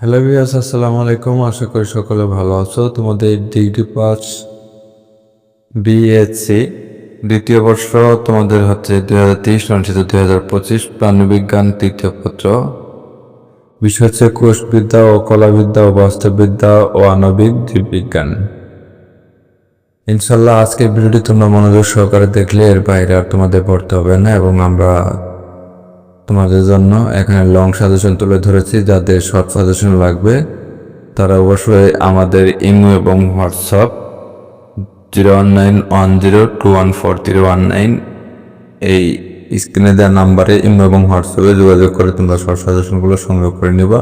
Hello ভিয়াস আসসালামু আলাইকুম আশা করি সকলে ভালো আছো। তোমাদের ডিগ্রি পাস বিএসসি দ্বিতীয় বর্ষ তোমাদের হচ্ছে দুই হাজার তেইশ, অনুষ্ঠিত দুই হাজার পঁচিশ প্রাণীবিজ্ঞান তৃতীয় পত্র। বিষয় হচ্ছে কোষবিদ্যা ও কলাবিদ্যা ও বাস্তববিদ্যা ও আণবিক জীববিজ্ঞান। ইনশাল্লাহ আজকের ভিডিওটি তোমরা মনোযোগ সহকারে দেখলে এর বাইরে আর তোমাদের পড়তে হবে না, এবং আমরা তোমাদের জন্য এখানে লং সাজেশন তুলে ধরেছি, যাদের শর্ট সাজেশন লাগবে, তারা অবশ্যই আমাদের ইমো এবং WhatsApp zero one nine one zero two one four zero one nine এই স্ক্রিনে দেওয়া নাম্বারে ইমো এবং হোয়াটসঅ্যাপে যোগাযোগ করে তোমরা শর্ট সাজেশনগুলো সংগ্রহ করে নিবা।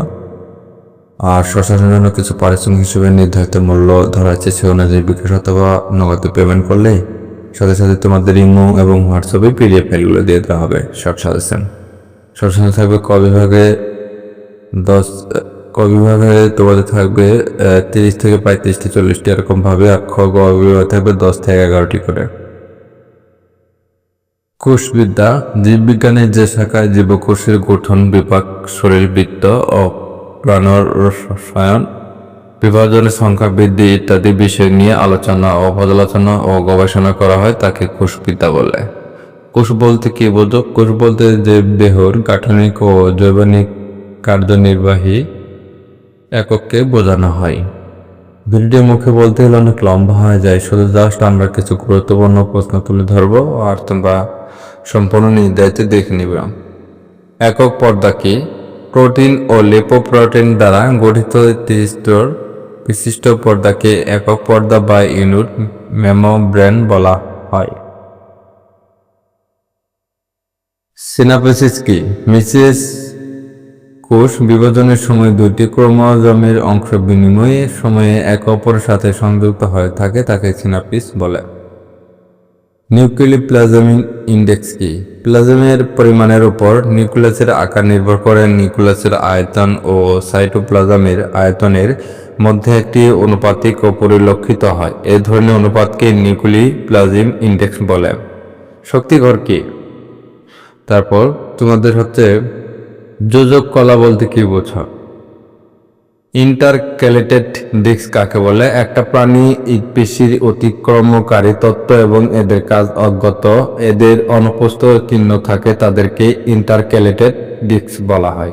আর শর্ট জন্য কিছু পারিশ্রমিক হিসেবে নির্ধারিত মূল্য ধরা হচ্ছে সে অনুযায়ী বিকাশ অথবা নগদে পেমেন্ট করলেই। সাথে সাথে তোমাদের ইমো এবং হোয়াটসঅ্যাপে পিডিএফ ফাইলগুলো দিয়ে দেওয়া হবে শর্ট সাজেশন সবসময় থাকবে ক বিভাগে দশ, ক বিভাগে তোমাদের থাকবে তিরিশ থেকে পঁয়ত্রিশটি, চল্লিশটি এরকমভাবে খ, গ বিভাগে থাকবে দশ থেকে এগারোটি করে। কোষবিদ্যা, জীববিজ্ঞানের যে শাখায় জীবকোষের গঠন বিপাক শরীরবৃত্ত ও প্রাণর রসায়ন বিভাজনের সংখ্যা বৃদ্ধি ইত্যাদি বিষয় নিয়ে আলোচনা ও পর্যালোচনা ও গবেষণা করা হয়, তাকে কোষবিদ্যা বলে। কোষ বলতে কি বোঝো কোষ বলতে যে দেহর গাঠনিক ও জৈবনিক কার্যনির্বাহী একককে বোঝানো হয়। ভিডিও মুখে বলতে গেলে অনেক লম্বা হয়ে যায়। শুধু জাস্ট আমরা কিছু গুরুত্বপূর্ণ প্রশ্ন তুলে ধরবো আর তোমরা সম্পূর্ণ নির্ধারিত দেখে নিবে। একক পর্দা কি? প্রোটিন ও লিপোপ্রোটিন দ্বারা গঠিত তিরিশ বিশিষ্ট পর্দাকে একক পর্দা বা ইউনিট মেমোব্রেন বলা হয়। সিনাপোসিস কি? মিসেস কোষ বিভাজনের সময় দুটি ক্রোমোজোমের অংশ বিনিময়ে সময়ে একে অপরের সাথে সংযুক্ত হয়ে থাকে, তাকে সিনাপিস বলে। নিউক্লিয় প্লাজমিক ইন্ডেক্স কি প্লাজমের পরিমাণের উপর নিউক্লিয়াসের আকার নির্ভর করে নিউক্লিয়াসের আয়তন ও সাইটোপ্লাজমের আয়তনের মধ্যে একটি অনুপাতিক ও পরিলক্ষিত হয়। এ ধরনের অনুপাতকে নিউক্লি প্লাজম ইন্ডেক্স বলে শক্তিঘর কি? তারপর তোমাদের হচ্ছে যোজক কলা বলতে কি বোঝো? ইন্টারক্যালেটেড ডিস্ক কাকে বলে? একটা প্রাণী পেশির অতিক্রমকারী তত্ত্ব এবং এদের কাজ অজ্ঞত। এদের অনুপস্থ চিহ্ন থাকে তাদেরকে ইন্টারক্যালেটেড ডিস্ক বলা হয়।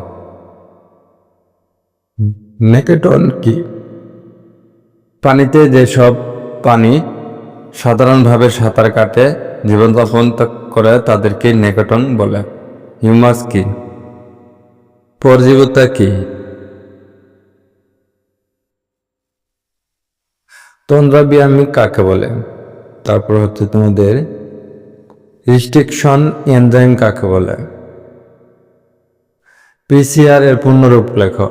নেকেটন কি? পানিতে যেসব পানি সাধারণভাবে সাঁতার কাটে জীবনযাপন করে তাদেরকে নেকেটন বলে। হিউমাস কি? পরজীবতা কি? তন্দ্রা তন্দ্রাবিয়ামি কাকে বলে? তারপর হচ্ছে তোমাদের রিস্ট্রিকশন এনজাইম কাকে বলে? পিসিআর এর পূর্ণরূপ লেখ।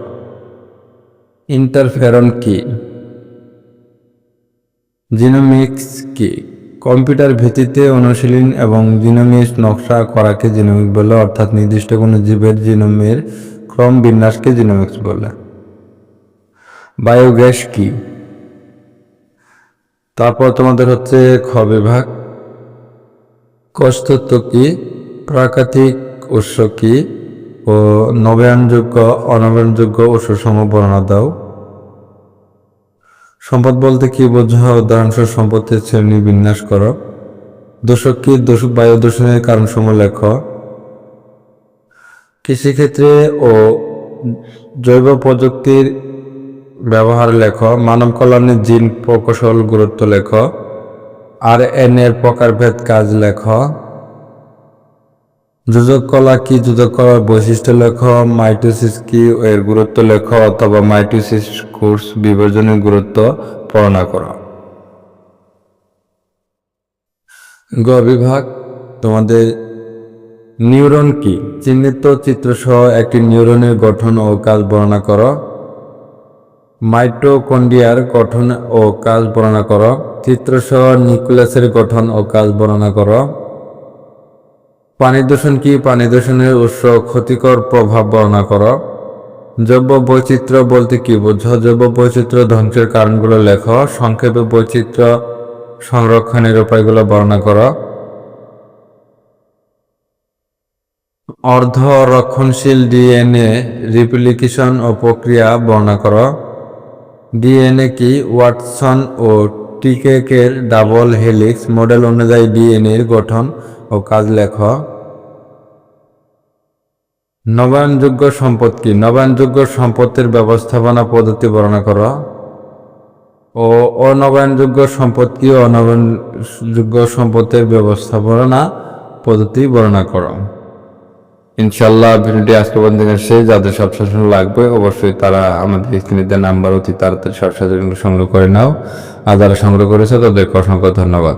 ইন্টারফেরন কি? জিনোমিক্স কি? কম্পিউটার ভিত্তিতে অনুশীলন এবং জিনোমিক্স নকশা করাকে জিনোমিক বলে, অর্থাৎ নির্দিষ্ট কোনো জীবের জিনোমের ক্রম বিন্যাসকে জিনোমিক্স বলে। বায়োগ্যাস কি? তারপর তোমাদের হচ্ছে খ বিভাগ। কষ্টত্ব কি? প্রাকৃতিক উৎস কি? ও নবায়নযোগ্য, অনবায়নযোগ্য উৎসসমূহ বর্ণনা দাও। সম্পদ বলতে কি বোঝা? উদাহরণস্বরূপ সম্পত্তির শ্রেণি বিন্যাস করো। দূষক কি? দূষক বায়ু দূষণের কারণসমূহ লেখ। কৃষিক্ষেত্রে ও জৈব প্রযুক্তির ব্যবহার লেখ। মানব কল্যাণের জিন প্রকৌশল গুরুত্ব লেখ। আর এন এর প্রকারভেদ কাজ লেখ। যোজক কলা কি? যোজক কলার বৈশিষ্ট্য লেখ, মাইটোসিস কি? এর গুরুত্ব লেখ অথবা মাইটোসিস কোর্স বিভাজনের গুরুত্ব বর্ণনা করো। গ বিভাগ, তোমাদের নিউরন কি? চিহ্নিত চিত্রসহ একটি নিউরনের গঠন ও কাজ বর্ণনা করো। মাইটোকন্ডিয়ার গঠন ও কাজ বর্ণনা করো। চিত্রসহ নিউক্লিয়াসের গঠন ও কাজ বর্ণনা করো। পানি দূষণ কি? পানি দূষণের উৎস ক্ষতিকর প্রভাব বর্ণনা করো। জৈব বৈচিত্র্য বলতে কি বোঝো? জৈব বৈচিত্র্য ধ্বংসের কারণগুলো লেখ। সংক্ষেপে বৈচিত্র্য সংরক্ষণের উপায়গুলো বর্ণনা করো। অর্ধ রক্ষণশীল ডিএনএ রিপ্লিকেশন ও প্রক্রিয়া বর্ণনা করো। ডিএনএ কি? ওয়াটসন ও টিকেকের ডাবল হেলিক্স মডেল অনুযায়ী ডিএনএর গঠন ও কাজ লেখ। নবায়নযোগ্য সম্পদ কি? নবায়নযোগ্য সম্পত্তির ব্যবস্থাপনা পদ্ধতি বর্ণনা করো। ও অনবায়নযোগ্য সম্পদ কি? অনবায়নযোগ্য সম্পদের ব্যবস্থাপনা পদ্ধতি বর্ণনা করো। ইনশাল্লাহ ভিডিওটি আজকে পর্যন্ত শেষ। যাদের শাসন লাগবে অবশ্যই তারা আমাদের স্ক্রিনে নাম্বার অতি তাড়াতাড়ি সব শাসন সংগ্রহ করে নাও। আর যারা সংগ্রহ করেছে তাদেরকে অসংখ্য ধন্যবাদ।